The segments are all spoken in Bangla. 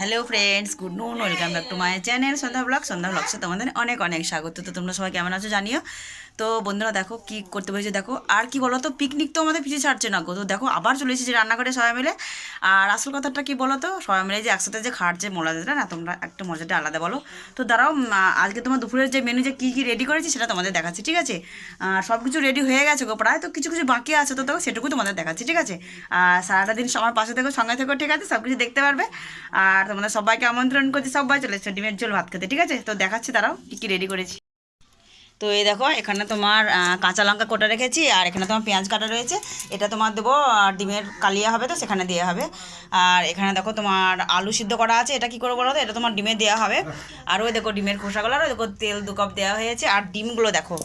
Hello friends good noon welcome back to my channel Sandhya vlog Sandhya ব্লগসে তোমাদের অনেক অনেক স্বাগত। তো তোমরা সবাই কেমন আছো জানিও? তো বন্ধুরা, দেখো কি করতে পেরেছি। দেখো, আর কি বলো তো পিকনিক তো আমাদের পিছিয়ে ছাড়ছে না গো। তো দেখো, আবার চলে এসেছি রান্নাঘরে সবাই মিলে। আর আসল কথাটা কি বলো তো সবাই মিলে যে একসাথে যে খাটছে মোলাদেটা না, তোমরা একটা মজাটা আলাদা বলো। তো দাঁড়াও আজকে তোমার দুপুরের যে মেনু যে কী কী রেডি করেছি সেটা তোমাদের দেখাচ্ছি, ঠিক আছে? আর সব কিছু রেডি হয়ে গেছে গো প্রায়। তো কিছু কিছু বাকি আছে তো দেখো, সেটুকু তোমাদের দেখাচ্ছি, ঠিক আছে? আর সারাটা দিন আমার পাশে থেকো, সঙ্গে থেকো, ঠিক আছে? সব কিছু দেখতে পারবে। আর তোমাদের সবাইকে আমন্ত্রণ করছি। সবাই চলে এসছো ডিমের ঝোল ভাত খেতে, ঠিক আছে? তো দেখাচ্ছি তারাও কী কী রেডি করেছি। তো এই দেখো, এখানে তোমার কাঁচা লঙ্কা কোটা রেখেছি, আর এখানে তোমার পেঁয়াজ কাটা রয়েছে। এটা তোমার দেবো, আর ডিমের কালিয়া হবে তো, সেখানে দেওয়া হবে। আর এখানে দেখো তোমার আলু সিদ্ধ করা আছে, এটা কি করে বলো তো? এটা তোমার ডিমে দেওয়া হবে। আর ওই দেখো ডিমের খোসাগুলো, আর ওই দেখো তেল দু কাপ দেওয়া হয়েছে। আর ডিমগুলো দেখো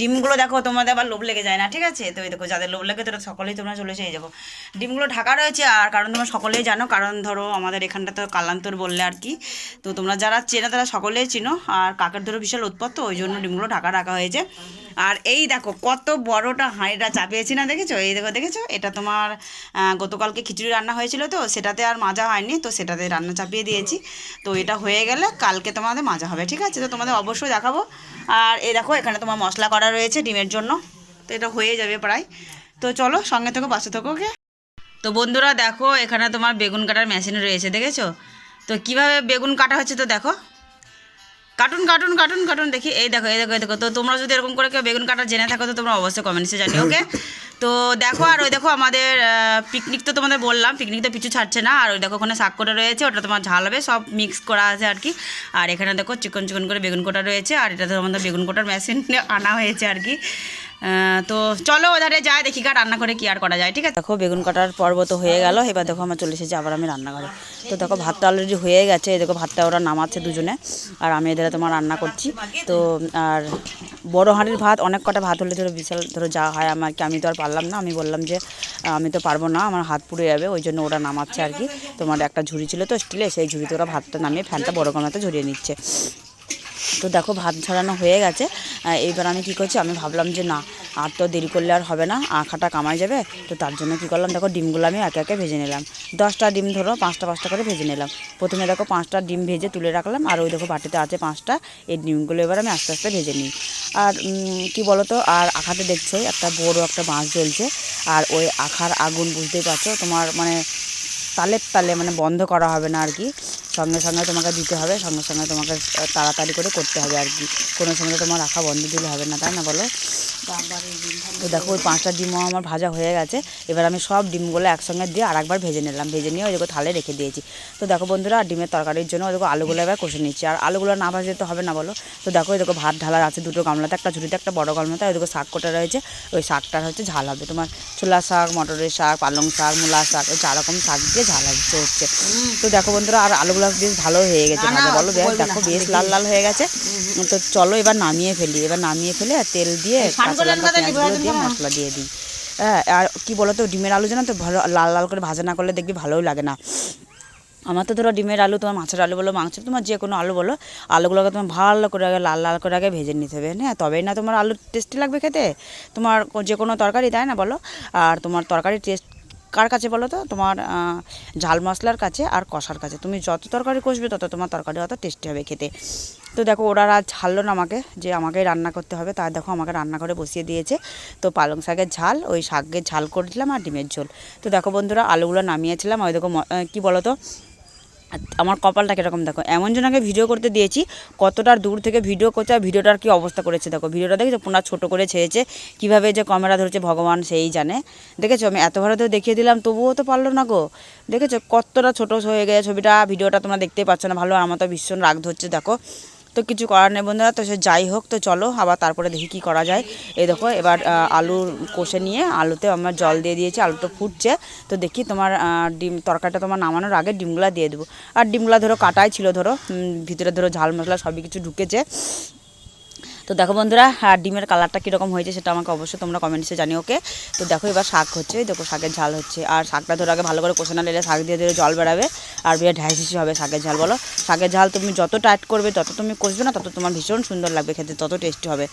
ডিমগুলো দেখো, তোমাদের আবার লোভ লেগে যায় না, ঠিক আছে? তো এই দেখো, যাদের লোভ লাগে তোরা সকলেই তোমরা চলে এসে যাব ডিমগুলো ঢাকা রয়েছে, আর কারণ তোমরা সকলেই জানো, কারণ ধরো আমাদের এখানটা তো কালান্তর বললে আর কি, তো তোমরা যারা চেনো তারা সকলেই চিনো, আর কাকের ধরো বিশাল উৎপাত তো ওই জন্য ডিমগুলো ঢাকা রাখা হয়েছে। আর এই দেখো, কত বড়টা হাঁড়িটা চাপিয়েছি না, দেখেছ? এই দেখো, দেখেছ? এটা তোমার গতকালকে খিচুড়ি রান্না হয়েছিল তো, সেটাতে আর মাজা হয়নি, তো সেটাতে রান্না চাপিয়ে দিয়েছি। তো এটা হয়ে গেলে কালকে তোমাদের মাজা হবে, ঠিক আছে? তো তোমাদের অবশ্যই দেখাবো। আর এই দেখো, এখানে তোমার মশলা করা রয়েছে ডিমের জন্য। তো এটা হয়ে যাবে প্রায়। তো চলো সঙ্গে থেকো, পাশে থেকো, ওকে? তো বন্ধুরা দেখো, এখানে তোমার বেগুন কাটার মেশিন রয়েছে, দেখেছ? তো কীভাবে বেগুন কাটা হচ্ছে তো দেখো। কার্টুন কার্টুন কার্টুন কার্টুন দেখি। এই দেখো এই দেখো এই দেখো। তো তোমরা যদি এরকম করে কেউ বেগুন কাটা জেনে থাকো, তো তোমরা অবশ্যই কমেন্টসে জানিও, ওকে? তো দেখো, আর ওই দেখো আমাদের পিকনিক তো তোমাদের বললাম পিকনিক তো পিছু ছাড়ছে না, আর ওই দেখো ওখানে শাক কোটা রয়েছে, ওটা তোমার ঝাল হবে, সব মিক্স করা আছে আর কি। আর এখানে দেখো চিকন চিকন করে বেগুন কোটা রয়েছে, আর এটা তো আমাদের বেগুন কোটার মেশিন আনা হয়েছে আর কি। তো চলো ওধারে যাই, দেখি গা রান্না করে কি আর করা যায়, ঠিক আছে? দেখো, বেগুন কাটার পর্ব তো হয়ে গেল, এবার দেখো আমার চলে এসেছে আবার আমি রান্নাঘরে। তো দেখো, ভাতটা অলরেডি হয়ে গেছে দেখো ভাতটা ওরা নামাচ্ছে দুজনে, আর আমি এদের তোমার রান্না করছি। তো, আর বড় হাঁড়ির ভাত, অনেক কটা ভাত হলে ধরো বিশাল ধরো যা হয় আমাকে, আমি তো আর পারলাম না। আমি বললাম যে আমি তো পারব না, আমার হাত পুড়ে যাবে, ওই জন্য ওরা নামাচ্ছে আর কি। তোমার একটা ঝুড়ি ছিল তো স্টিলে সেই ঝুড়িতে ওরা ভাতটা নামিয়ে ফ্যানটা বড় কমাতে ঝরিয়ে নিচ্ছে। তো দেখো, ভাত ছড়ানো হয়ে গেছে। এইবার আমি কি করছি, আমি ভাবলাম যে না, আর তো দেরি করলে আর হবে না, আঁখাটা কামাই যাবে। তো তার জন্য কি করলাম, দেখো, ডিমগুলো আমি একে একে ভেজে নিলাম। দশটা ডিম ধরো, পাঁচটা পাঁচটা করে ভেজে নিলাম। প্রথমে দেখো, পাঁচটা ডিম ভেজে তুলে রাখলাম, আর ওই দেখো, বাটিতে আছে পাঁচটা। এই ডিমগুলো এবার আমি আস্তে আস্তে ভেজে নিই। আর কি বলো তো আর আখাতে দেখছ, একটা বড় একটা বাঁশ জ্বলছে। আর ওই আখার আগুন, বুঝতেই পারছ, তোমার মানে তালের তালে মানে বন্ধ করা হবে না আর কি। সঙ্গে সঙ্গে তোমাকে দিতে হবে, সঙ্গে সঙ্গে তোমাকে তাড়াতাড়ি করে করতে হবে আর কি। কোনো সময় তোমার রাখা বন্ধ দিলে হবে না, তাই না বলো? তো দেখো, ওই পাঁচটা ডিমও আমার ভাজা হয়ে গেছে। এবার আমি সব ডিমগুলো একসঙ্গে দিয়ে আরেকবার ভেজে নিলাম। ভেজে নিয়ে ওই দেখো থালে রেখে দিয়েছি। তো দেখো বন্ধুরা আর ডিমের তরকারির জন্য ওই দেখো আলুগুলো এবার কষে নিচ্ছি। আর আলুগুলো না ভাজলে তো হবে না বলো? তো দেখো, ওই দেখো ভাত ঢালার আছে দুটো গামলাতে, একটা ঝুড়িতে, একটা বড় গামলাতে, ওই দেখো শাক কোটা রয়েছে। ওই শাকটার হচ্ছে ঝাল হবে। তোমার ছোলা শাক, মটরের শাক, পালং শাক, মূলা শাক, ওই চার রকম শাক দিয়ে ঝাল হচ্ছে হচ্ছে তো দেখো বন্ধুরা, আর আলুগুলো বেশ ভালো হয়ে গেছে ভাজা। বলো বেশ দেখো বেশ লাল লাল হয়ে গেছে। তো চলো এবার নামিয়ে ফেলি। এবার নামিয়ে ফেলে আর তেল দিয়ে কাঁচা লঙ্কা পেঁয়াজগুলো দিয়ে মশলা দিয়ে দিই। হ্যাঁ আর কি বলো তো ডিমের আলু জানো তো ভালো লাল লাল করে ভাজা না করলে দেখবি ভালোই লাগে না। আমার তো ধরো ডিমের আলু তোমার মাছের আলু বলো মাংস তোমার যে কোনো আলু বলো আলুগুলোকে তোমার ভালো করে আগে লাল লাল করে আগে ভেজে নিতে হবে। হ্যাঁ তবেই না তোমার আলু টেস্টি লাগবে খেতে। তোমার যে কোনো তরকারি তাই না বলো? আর তোমার তরকারি টেস্ট কার কাছে বলো তো? তোমার ঝাল মশলার কাছে আর কষার কাছে। তুমি যত তরকারি কষবে, তত তোমার তরকারি অত টেস্টি হবে খেতে। তো দেখো, ওরা আর ছাড়লো না আমাকে, যে আমাকে রান্না করতে হবে। তাই দেখো, আমাকে রান্নাঘরে বসিয়ে দিয়েছে। তো পালং শাকের ঝাল, ওই শাকের ঝাল করছিলাম আর ডিমের ঝোল। তো দেখো বন্ধুরা, আলুগুলো নামিয়েছিলাম। ওই দেখো কী বলো তো? আমার কপালটা কীরকম দেখো, এমন জনকে ভিডিও করতে দিয়েছি, কতটা দূর থেকে ভিডিও করছে আর ভিডিওটার কী অবস্থা করেছে দেখো। ভিডিওটা দেখেছ? পুনর ছোটো করে ছেড়েছে কীভাবে যে ক্যামেরা ধরেছে, ভগবান সেই জানে। দেখেছ? আমি এত ভালো দেখিয়ে দিলাম, তবুও তো পারল না গো। দেখেছ? কতটা ছোটো হয়ে গেছে ছবিটা ভিডিওটা তোমরা দেখতেই পাচ্ছ না, ভালো আমার তো ভীষণ রাগ ধরছে, দেখো। তো কিছু করার নেই বন্ধুরা, তো সে যাই হোক, তো চলো আবার তারপরে দেখি কি করা যায়। এই দেখো, এবার আলু কষে নিয়ে আলুতে আমার জল দিয়ে দিয়েছি আলুটা ফুটছে। তো দেখি তোমার ডিম, তরকারিটা তোমার নামানোর আগে ডিমগুলা দিয়ে দেবো। আর ডিমগুলা ধরো, কাটাই ছিল ধরো ভিতরে ধরো ঝাল মশলা সবই কিছু ঢুকেছে। তো দেখো বন্ধুরা, আর ডিমের কালারটা কীরকম হয়েছে সেটা আমাকে অবশ্যই তোমরা কমেন্টসে জানিও ওকে তো দেখো এবার শাক হচ্ছে দেখো শাকের ঝাল হচ্ছে। আর শাকটা ধরো আগে ভালো করে কষে না নিলে শাক দিয়ে দিয়ে জল বেরাবে আর বিয়ে হিসি হবে শাকের ঝাল, বলো? শাকের ঝাল তুমি যত টাইট করবে, তত তুমি কষবে না, তত তোমার ভীষণ সুন্দর লাগবে খেতে, তত টেস্টি হবে।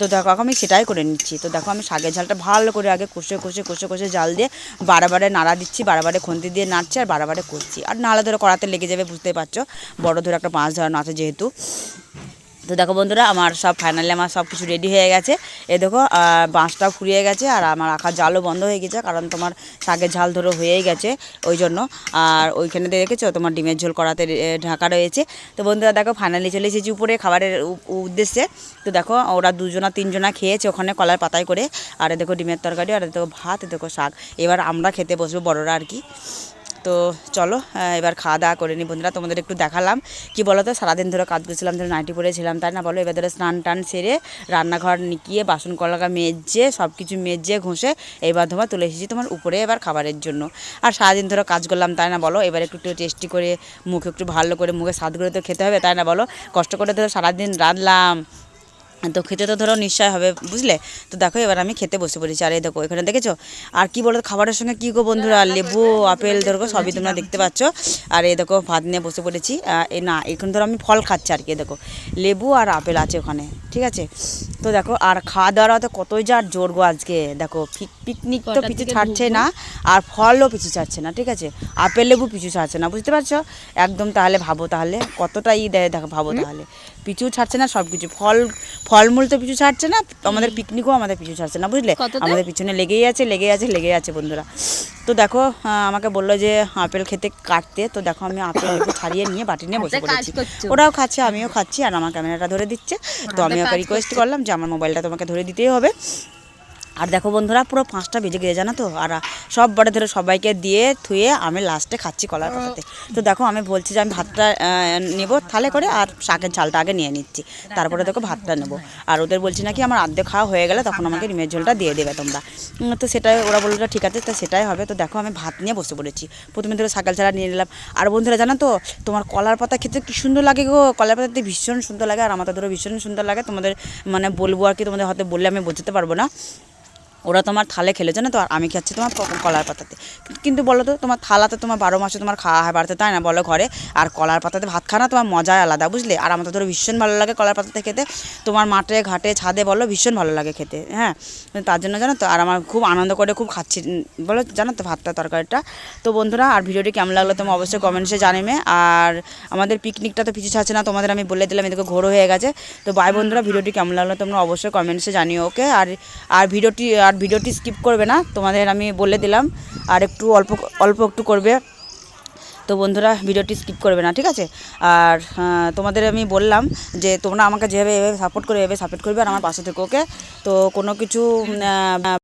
তো দেখো, এখন আমি সেটাই করে নিচ্ছি। তো দেখো আমি শাকের ঝালটা ভালো করে আগে কষে কষে কষে কষে জাল দিয়ে বারে নাড়া দিচ্ছি বারে খুন্তি দিয়ে নাড়ছি আর বারে কষছি। আর নাহলে ধরো কড়াতে লেগে যাবে, বুঝতেই পারছ? বড় ধরে একটা মাছ ধরানো আছে যেহেতু। তো দেখো বন্ধুরা, আমার সব ফাইনালি আমার সব কিছু রেডি হয়ে গেছে। এ দেখো বাঁশটাও ফুরিয়ে গেছে আর আমার আঁকার জালও বন্ধ হয়ে গেছে, কারণ তোমার শাকের ঝাল ধরো হয়েই গেছে ওই জন্য। আর ওইখানে দিয়ে রেখেছো তোমার ডিমের ঝোল করাতে ঢাকা রয়েছে। তো বন্ধুরা দেখো ফাইনালি চলে এসেছি উপরে খাবারের উদ্দেশ্যে। তো দেখো, ওরা দুজনা, তিনজনা খেয়েছে ওখানে কলার পাতায় করে। আর দেখো, ডিমের তরকারি, আর দেখো ভাত দেখো শাক। এবার আমরা খেতে বসবো বড়রা আর কি। তো চলো এবার খাওয়া দাওয়া করে নিই বন্ধুরা, তোমাদের একটু দেখালাম। কি বলো তো সারাদিন ধরে কাজ করছিলাম, ধরে নাইটি পরেছিলাম তাই না, বলো? এবার ধরে স্নান টান সেরে রান্নাঘর নিকিয়ে বাসন কলাকা মেজে সব কিছু মেজে, ঘষে এবার তোমার তুলে এসেছি তোমার উপরে এবার খাবারের জন্য। আর সারাদিন ধরে কাজ করলাম, তাই না, বলো? এবার একটু একটু টেস্টি করে, মুখে একটু ভালো করে, মুখে স্বাদ করে তো খেতে হবে, তাই না, বলো? কষ্ট করে ধরো সারাদিন রাঁধলাম। তো খেতে তো ধরো নিশ্চয় হবে বুঝলে? তো দেখো এবার আমি খেতে বসে পড়েছি। আর এই দেখো এখানে দেখেছ? আর কি বলো খাবারের সঙ্গে কী গো বন্ধুরা? লেবু আপেল ধরো সবই তোমরা দেখতে পাচ্ছ। আর এই দেখো ভাত নিয়ে বসে পড়েছি। এই না এখন ধরো আমি ফল খাচ্ছি আর কি দেখো। লেবু আর আপেল আছে ওখানে ঠিক আছে? তো দেখো আর খাওয়া দাওয়ার তো কতই যা জোর গো আজকে দেখো পিকনিক তো পিছু ছাড়ছে না আর ফলও পিছু ছাড়ছে না ঠিক আছে? আপেল লেবু পিছু ছাড়ছে না বুঝতে পারছ? একদম তাহলে ভাবো তাহলে কতটাই দেয় দেখো ভাবো তাহলে। পিছু ছাড়ছে না সব কিছু ফল ফলমূল তো পিছু ছাড়ছে না আমাদের পিকনিকও আমাদের পিছু ছাড়ছে না বুঝলে? আমাদের পিছনে লেগেই আছে লেগেই আছে লেগেই আছে বন্ধুরা। তো দেখো আমাকে বলল যে আপেল খেতে কাটতে তো দেখো আমি আপেল ছাড়িয়ে নিয়ে বাটি নিয়ে বসে পড়েছি। ওরাও খাচ্ছে আমিও খাচ্ছি আর আমার ক্যামেরাটা ধরে দিচ্ছে। তো আমি ওকে রিকোয়েস্ট করলাম যে আমার মোবাইলটা তোমাকে ধরে দিতেই হবে। আর দেখো বন্ধুরা, পুরো পাঁচটা বেজে গিয়ে জানো তো? আর সব বারে ধরে সবাইকে দিয়ে থুয়ে আমি লাস্টে খাচ্ছি কলার পাতাতে। তো দেখো, আমি বলছি যে আমি ভাতটা নেব তাহলে করে আর শাকের ঝালটা আগে নিয়ে নিচ্ছি। তারপরে দেখো ভাতটা নেব। আর ওদের বলছি নাকি আমার আর্ধেক খাওয়া হয়ে গেলে তখন আমাকে ডিমের ঝোলটা দিয়ে দেবে তোমরা। তো সেটাই ওরা বলল ঠিক আছে, তো সেটাই হবে। তো দেখো, আমি ভাত নিয়ে বসে পড়েছি। প্রথমে ধরো শাকাল ছাড়া নিয়ে নিলাম। আর বন্ধুরা, জানো তো, তোমার কলার পাতা খেতে কি সুন্দর লাগে গো? কলার পাতাতে ভীষণ সুন্দর লাগে। আর আমার তো ধরো ভীষণ সুন্দর লাগে। তোমাদের মানে বলব আর কি, তোমাদের হয়তো বললে আমি বোঝাতে পারব না। ওরা তোমার থালে খেলে জানো তো, আর আমি খাচ্ছি তোমার কলার পাতাতে। কিন্তু বলো তো, তোমার থালাতে তোমার বারো মাসে তোমার খাওয়া হয় বাড়িতে, তাই না? বলো ঘরে। আর কলার পাতাতে ভাত খানা তোমার মজাই আলাদা, বুঝলে? আর আমার তো ধরো ভীষণ ভালো লাগে কলার পাতাতে খেতে। তোমার মাঠে, ঘাটে, ছাদে বলো, ভীষণ ভালো লাগে খেতে হ্যাঁ? তার জন্য জানো তো, আর আমার খুব আনন্দ করে খুব খাচ্ছি বলো জানো তো ভাতটা, তরকারিটা। তো বন্ধুরা, আর ভিডিওটি কেমন লাগল তুমি অবশ্যই কমেন্টসে জানিবে। আর আমাদের পিকনিকটা তো পিছু ছাড়ছে না, তোমাদের আমি বলে দিলাম, এদিকে ঘোরও হয়ে গেছে। তো বাই বন্ধুরা, ভিডিওটি কেমন লাগল তোমরা অবশ্যই কমেন্টসে জানিও ওকে আর আর ভিডিওটি, আর ভিডিওটি স্কিপ করবে না, তোমাদের আমি বলে দিলাম, আর একটু অল্প অল্প একটু করবে। তো বন্ধুরা, ভিডিওটি স্কিপ করবে না, ঠিক আছে? আর তোমাদের আমি বললাম যে তোমরা আমাকে যেভাবে এভাবে সাপোর্ট করবে এভাবে সাপোর্ট করবে আর আমার পাশে থেকে ওকে তো কোনো কিছু